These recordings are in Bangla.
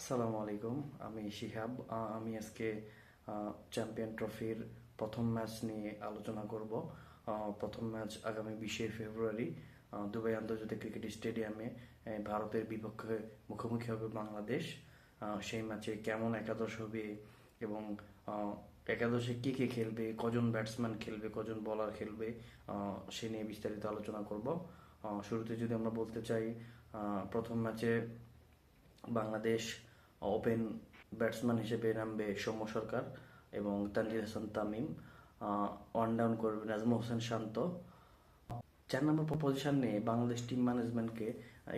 আসসালামু আলাইকুম, আমি শিহাব। আমি আজকে চ্যাম্পিয়ন ট্রফির প্রথম ম্যাচ নিয়ে আলোচনা করব। প্রথম ম্যাচ আগামী বিশে ফেব্রুয়ারি দুবাই আন্তর্জাতিক ক্রিকেট স্টেডিয়ামে ভারতের বিপক্ষে মুখোমুখি হবে বাংলাদেশ। সেই ম্যাচে কেমন একাদশ হবে এবং একাদশে কে কে খেলবে, কজন ব্যাটসম্যান খেলবে, কজন বলার খেলবে সে নিয়ে বিস্তারিত আলোচনা করব। শুরুতে যদি আমরা বলতে চাই প্রথম ম্যাচে বাংলাদেশ ওপেন ব্যাটসম্যান হিসেবে নামবে সৌম্য সরকার এবং তানজিদ হাসান তামিম ওয়ান ডাউন করবে নাজমুল হোসেন শান্ত। চার নম্বর পজিশন নিয়ে বাংলাদেশ টিম ম্যানেজমেন্টকে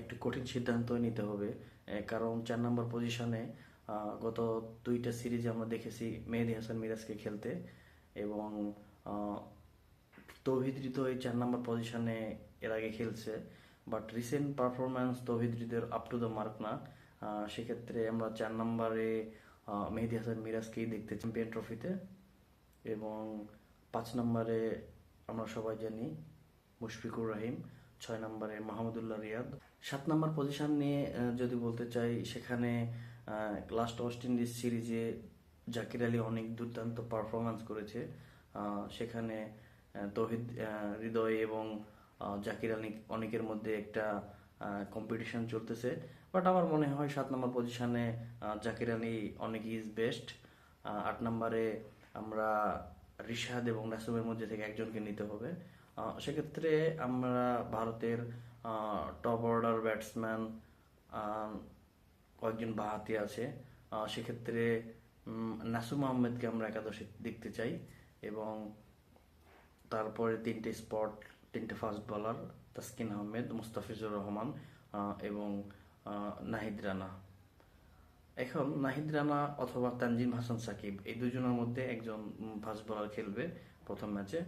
একটু কঠিন সিদ্ধান্ত নিতে হবে কারণ চার নম্বর পজিশনে গত দুইটা সিরিজে আমরা দেখেছি মেহেদি হাসান মিরাজকে খেলতে এবং আহ, তৌহিদ হৃদয় চার নম্বর পজিশনে এর আগে খেলছে but recent performance Towhid up to the mark না। সেক্ষেত্রে আমরা চার নম্বরে মেহেদি হাসান মিরাজকেই দেখতে চ্যাম্পিয়ন ট্রফিতে এবং পাঁচ নম্বরে আমরা সবাই জানি মুশফিকুর রহিম, ছয় নম্বরে মাহমুদুল্লাহ রিয়াদ। সাত নম্বর পজিশন নিয়ে যদি বলতে চাই, সেখানে লাস্ট ওয়েস্ট ইন্ডিজ সিরিজে জাকির আলী অনেক দুর্দান্ত পারফরমেন্স করেছে। সেখানে তৌহিদ হৃদয় এবং জাকির আলী অনেকের মধ্যে একটা কম্পিটিশন চলতেছে। বাট আমার মনে হয় সাত নম্বর পজিশনে জাকির আলী অনেক ইজ বেস্ট আট নম্বরে আমরা রিশাদ এবং নাসুমের মধ্যে থেকে একজনকে নিতে হবে। সেক্ষেত্রে আমরা ভারতের টপ অর্ডার ব্যাটসম্যান কয়েকজন বাহাতি আছে। সেক্ষেত্রে নাসুম আহমেদকে আমরা একাদশে দেখতে চাই এবং তারপরে তিনটে স্পট তিনটে ফাস্ট বলার তাসকিন আহমেদ, মুস্তাফিজুর রহমান এবং নাহিদ রানা। এখন নাহিদ রানা অথবা তানজিম হাসান সাকিব, এই দুজনের মধ্যে একজন ফাস্ট বলার খেলবে প্রথম ম্যাচে।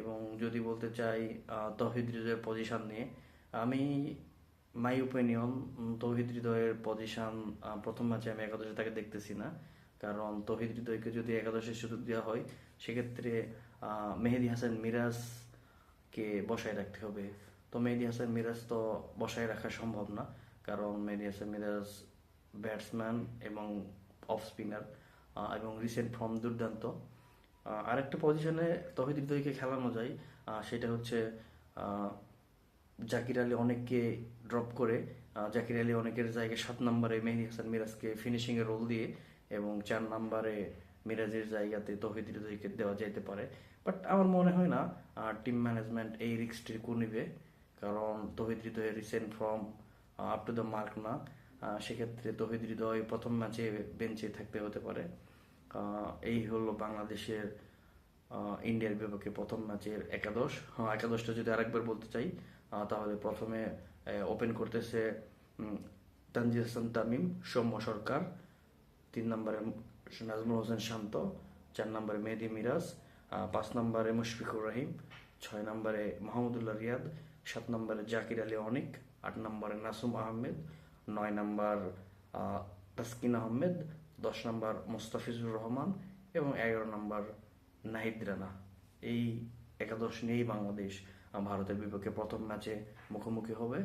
এবং যদি বলতে চাই তৌহিদ হৃদয়ের পজিশন নিয়ে, আমি মাই ওপিনিয়ন তৌহিদ হৃদয়ের পজিশন প্রথম ম্যাচে আমি একাদশে তাকে দেখতেছি না। কারণ তৌহিদ হৃদয়কে যদি একাদশের সুযোগ দেওয়া হয়, সেক্ষেত্রে মেহেদি হাসান মিরাজকে বসায় রাখতে হবে? তো মেহেদি হাসান মিরাজ তো বসায় রাখা সম্ভব না, কারণ মেহেদি হাসান মিরাজ ব্যাটসম্যান এবং অফ স্পিনার এবং রিসেন্ট ফর্ম দুর্দান্ত। আরেকটা পজিশনে তহিদ হৃদয়কে খেলানো যায় সেটা হচ্ছে জাকির আলী অনেককে ড্রপ করে জাকির আলী অনেকের জায়গায় সাত নম্বরে মেহেদি হাসান মিরাজকে ফিনিশিং এর রোল দিয়ে এবং চার নম্বরে মিরাজের জায়গাতে তহিদ হৃদয়কে দেওয়া যেতে পারে। বাট আমার মনে হয় না টিম ম্যানেজমেন্ট এই রিস্কটি নিবে। কারণ তহিদ হৃদয়ের recent form up to the mark না। সেক্ষেত্রে তহিদ হৃদয় প্রথম ম্যাচে বেঞ্চে থাকতে হতে পারে। এই হলো বাংলাদেশের ইন্ডিয়ার বিপক্ষে প্রথম ম্যাচের একাদশ। হ্যাঁ একাদশটা যদি আরেকবার বলতে চাই তাহলে প্রথমে ওপেন করতেছে উম, হাসান তামিম সৌম্য সরকার। তিন নম্বরে নাজমুল হোসেন শান্ত চার নম্বরে মেহেদি মিরাজ পাঁচ নম্বরে মুশফিকুর রহিম, ছয় নম্বরে মাহমুদুল্লাহ রিয়াদ, সাত নম্বরে জাকির আলী অনিক, আট নম্বরে নাসুম আহমেদ, নয় নম্বর তাসকিন আহমেদ, দশ নম্বর মোস্তাফিজুর রহমান এবং এগারো নম্বর নাহিদ রানা। এই একাদশ নিয়েই বাংলাদেশ ভারতের বিপক্ষে প্রথম ম্যাচে মুখোমুখি হবে।